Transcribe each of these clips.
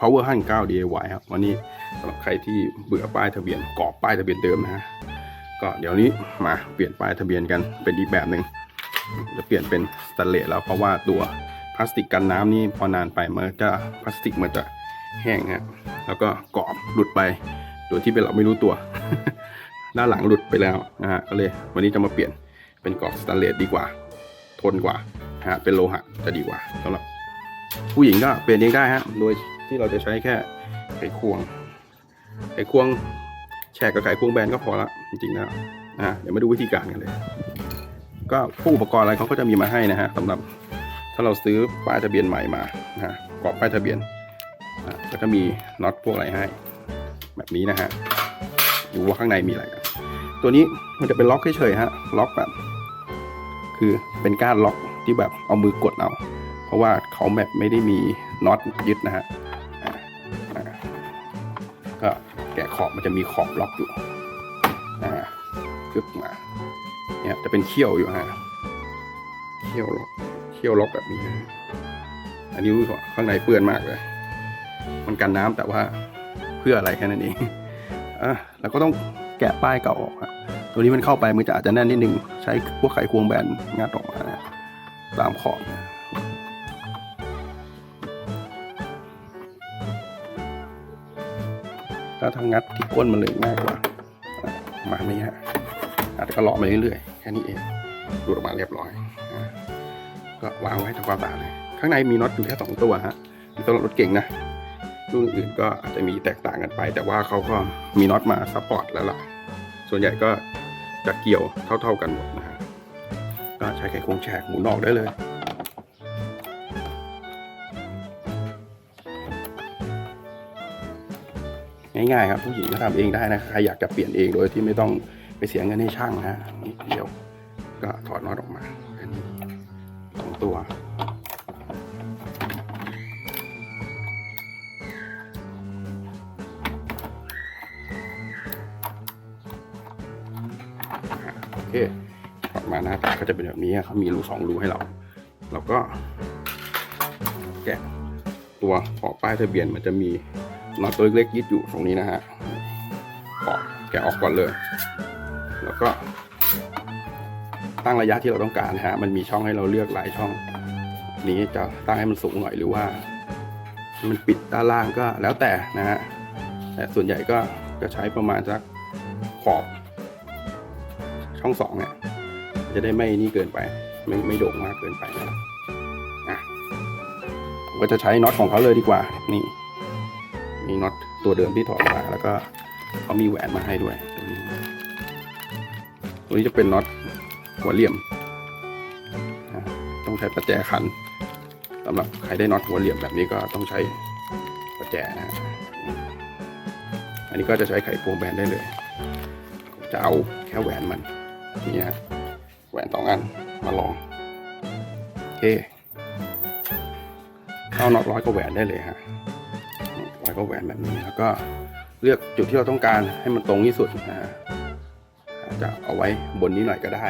power 59 DIY ครับวันนี้สำหรับใครที่เบื่อป้ายทะเบียนกรอบป้ายทะเบียนเดิมนะฮะก็เดี๋ยวนี้มาเปลี่ยนป้ายทะเบียนกันเป็นอีกแบบหนึ่งจะเปลี่ยนเป็นสแตนเลสแล้วเพราะว่าตัวพลาสติกกันน้ำนี่พอนานไปมันจะพลาสติกมันจะแห้งฮะแล้วก็กรอบหลุดไปโดยที่เป็นเราไม่รู้ตัว ด้านหลังหลุดไปแล้วนะฮะก็เลยวันนี้จะมาเปลี่ยนเป็นกรอบสแตนเลสดีกว่า ทนกว่าฮะเป็นโลหะจะดีกว่าสำหรับผู้หญิงก็เปลี่ยนเองได้ฮะโดย ที่เราจะใช้แค่ไขควง ไขควงแฉกกับไขควงแบนก็พอละจริงๆแล้วนะฮะเดี๋ยวมาดูวิธีการกันเลย ก็ผู้อุปกรณ์อะไรเขาก็จะมีมาให้นะฮะสำหรับถ้าเราซื้อป้ายทะเบียนใหม่มานะฮะกรอบป้ายทะเบียนอะก็จะมีน็อตพวกอะไรให้ แบบนี้นะฮะดูว่าข้างในมีอะไรกันตัวนี้มันจะเป็นล็อกเฉยๆฮะล็อกแบบคือเป็นก้ารล็อกที่แบบเอามือกดเอา เพราะว่าเขาแบบไม่ได้มีน็อตยึดนะฮะ ก็แกะขอบมันจะมีขอบล็อกอยู่อ่ากึบมาเนี่ยจะเป็นเขี้ยวอยู่ฮะเขี้ยวล็อกเขี้ยวล็อกแบบนี้ อันนี้ดูสึกว่าข้างในเปื้อนมากเลย มันกันน้ำแต่ว่าเพื่ออะไรแค่นั้นเองอะแล้วก็ต้องแกะป้ายเก่าออกฮะตัวนี้มันเข้าไปมันจะอาจจะแน่นนิดนึงใช้พวกไขควงแบนงัดออกมาตามขอบ นะถ้าทางงัดที่ก้นมันเลยง่ายกว่ามาไม่ฮะอาจจะก็เลาะมาเรื่อยๆแค่นี้เองดูออกมาเรียบร้อยอะก็วางไว้ทำความสะอาดเลยข้างในมีน็อตอยู่แค่สองตัวฮะสำหรับรถเก่งนะรุ่นอื่นก็อาจจะมีแตกต่างกันไป แต่ว่าเขาก็มีน็อตมาซัพพอร์ตแล้วล่ะส่วนใหญ่ก็จะเกี่ยวเท่า ๆกันหมดนะฮะก็ใช้ไขควงแฉกหมุนออกได้เลย ง่ายๆครับผู้หญิงก็ทำเองได้นะใครอยากจะเปลี่ยนเองโดยที่ไม่ต้องไปเสียเงินให้ช่างนะนิดเดียวก็ถอดน็อตออกมาแค่นี้สองตัวโอเคออกมาน้าตาก็จะเป็นแบบนี้เขามีรูสองรูให้เรา เราก็แกะตัวขอบป้ายทะเบียนมันจะมี น็อตตัวเล็กๆยึดอยู่ตรงนี้นะฮะออกแกะออกก่อนเลย แล้วก็ตั้งระยะที่เราต้องการนะฮะ มันมีช่องให้เราเลือกหลายช่อง นี้จะตั้งให้มันสูงหน่อยหรือว่า มันปิดด้านล่างก็แล้วแต่นะฮะ แต่ส่วนใหญ่ก็จะใช้ประมาณสักขอบ ช่องสองเนี่ย จะได้ไม่นี่เกินไป ไม่ไม่โด่งมากเกินไปนะอะผมก็จะใช้น็อตของเขาเลยดีกว่า นี่ มีน็อตตัวเดิมที่ถอดมาแล้วก็เขามีแหวนมาให้ด้วยตัวนี้ตัวนี้จะเป็นน็อตหัวเหลี่ยมอะต้องใช้ประแจคันสำหรับใครได้น็อตหัวเหลี่ยมแบบนี้ก็ต้องใช้ประแจนะฮะอันนี้ก็จะใช้ไขควงแบนได้เลย จะเอาแค่แหวนมันนี่ฮะแหวนสองอันมาลองโอเคเข้าน็อตร้อยก็แหวนได้เลยฮะ ร้อยก็แหวนแบบนี้แล้วก็เลือกจุดที่เราต้องการให้มันตรงที่สุดนะฮะจะเอาไว้บนนี้หน่อยก็ได้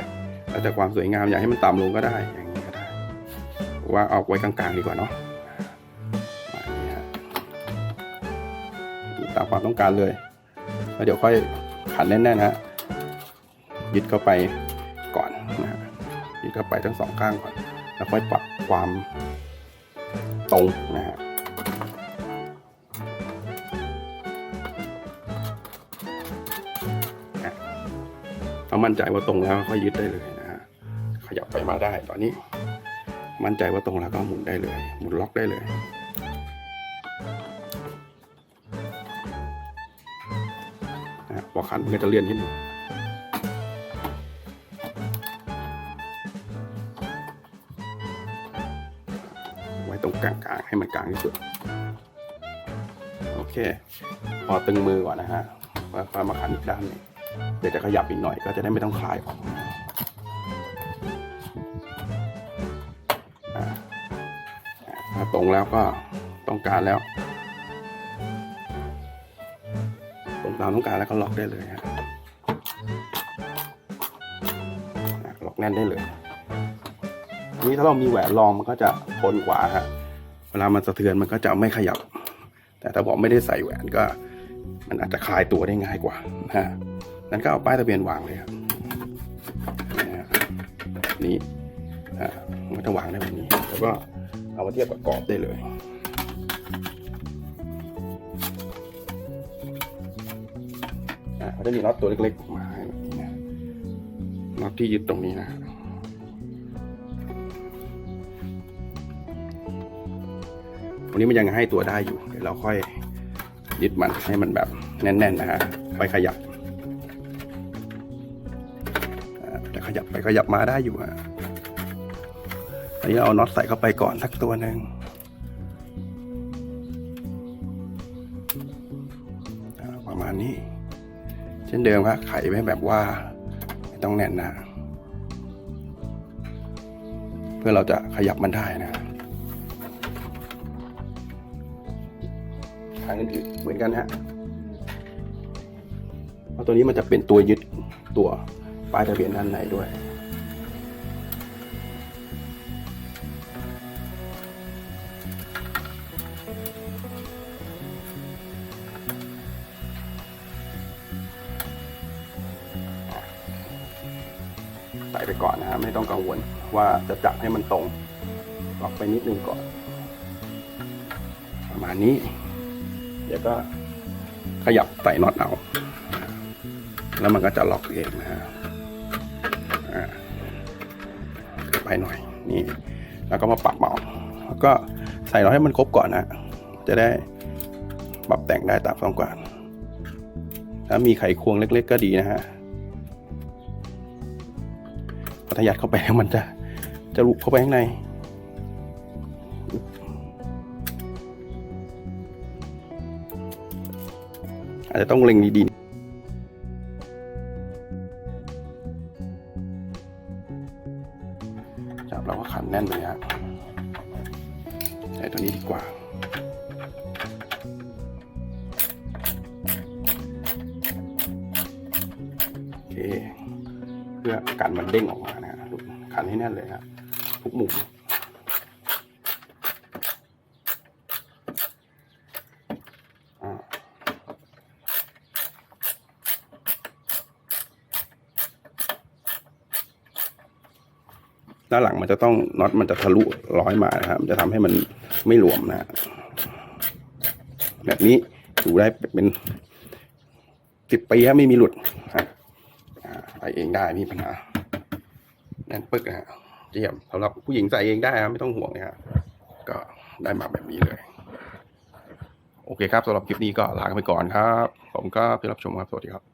แล้วแต่ความสวยงามอยากให้มันต่ำลงก็ได้อย่างนี้ก็ได้ว่าเอาไว้กลางๆดีกว่าเนาะตามความต้องการเลยแล้วเดี๋ยวค่อยขันแน่นๆฮะยึดเข้าไปก่อนนะฮะยึดเข้าไปทั้งสองข้างก่อน แล้วค่อยปรับความตรงนะฮะ ถ้ามั่นใจว่าตรงแล้วค่อยยึดได้เลยนะฮะขยับไปมาได้ตอนนี้ มั่นใจว่าตรงแล้วก็หมุนได้เลย หมุนล็อกได้เลยนะพอขันมันก็จะเลื่อนนิดหนึงไว้ตรงกลางๆให้มันกลางที่สุดโอเค พอตึงมือก่อนนะฮะแล้วมาขันอีกด้านหนึ่ง เดี๋ยวจะขยับอีกหน่อยก็จะได้ไม่ต้องคลายออกถ้าตรงแล้วก็ต้องการแล้ว ตรงตามต้องการแล้วก็ล็อกได้เลยฮะล็อกแน่นได้เลยนนี้ถ้าเรามีแหวนรองมันก็จะทนกว่าฮะเวลามันสะเทือนมันก็จะไม่ขยับ แต่ถ้าบอกไม่ได้ใส่แหวนก็ มันอาจจะคลายตัวได้ง่ายกว่านะฮะ นั้นก็เอาป้ายทะเบียนวางเลยครับนี่มันจะวางได้แบบนี้ แล้วก็เอามาเทียบกับกรอบได้เลยอ่าเขาจะมีน็อตตัวเล็กๆมาให้แบบนี้นะน็อตที่ยึดตรงนี้นะวันนี้มันยังให้ตัวได้อยู่ เดี๋ยวเราค่อยยึดมันให้มันแบบแน่นๆนะฮะไปขยับ ขยับไปขยับมาได้อยู่ฮะอันนี้เอาน็อตใส่เข้าไปก่อนสักตัวหนึ่งประมาณนี้ เช่นเดิมครับไขไว้แบบว่า ไม่ต้องแน่นนะเพื่อเราจะขยับมันได้นะทางอื่นเหมือนกันฮะเพราะตัวนี้มันจะเป็นตัวยึดตัว ป้ายทะเบียนด้านในด้วย ใส่ไปก่อนนะฮะไม่ต้องกังวลว่าจะจับให้มันตรงล็อกไปนิดนึงก่อน ประมาณนี้ เดี๋ยวก็ขยับใส่น็อตเอาแล้วมันก็จะล็อกเองนะฮะ ไปหน่อยนี่แล้วก็มาปรับเบาแล้วก็ใส่น็อตให้มันครบก่อนนะจะได้ปรับแต่งได้ตามต้องการถ้ามีไขควงเล็ก ๆ ก็ดีนะฮะพอทยัดเข้าไปแล้วมันจะจะลุกเข้าไปข้างในอาจจะต้องเล็งดี เราก็ขันแน่นเลยฮะใช้ตัวนี้ดีกว่าโอเคเพื่อกันมันเด้งออกมานะฮะขันให้แน่นเลยฮะทุกมุม ด้านหลังมันจะต้องน็อตมันจะทะลุร้อยมานะครับจะทำให้มันไม่หลวมนะ แบบนี้อยู่ได้เป็นสิบปีฮะไม่มีหลุดฮะอ่าใส่เองได้ไม่มีปัญหาแน่นปึกนะฮะเยี่ยมสำหรับผู้หญิงใส่เองได้นะไม่ต้องห่วงนะฮะก็ได้มาแบบนี้เลย โอเคครับสำหรับคลิปนี้ก็ลาไปก่อนครับ ผมก็ที่รับชมครับ สวัสดีครับ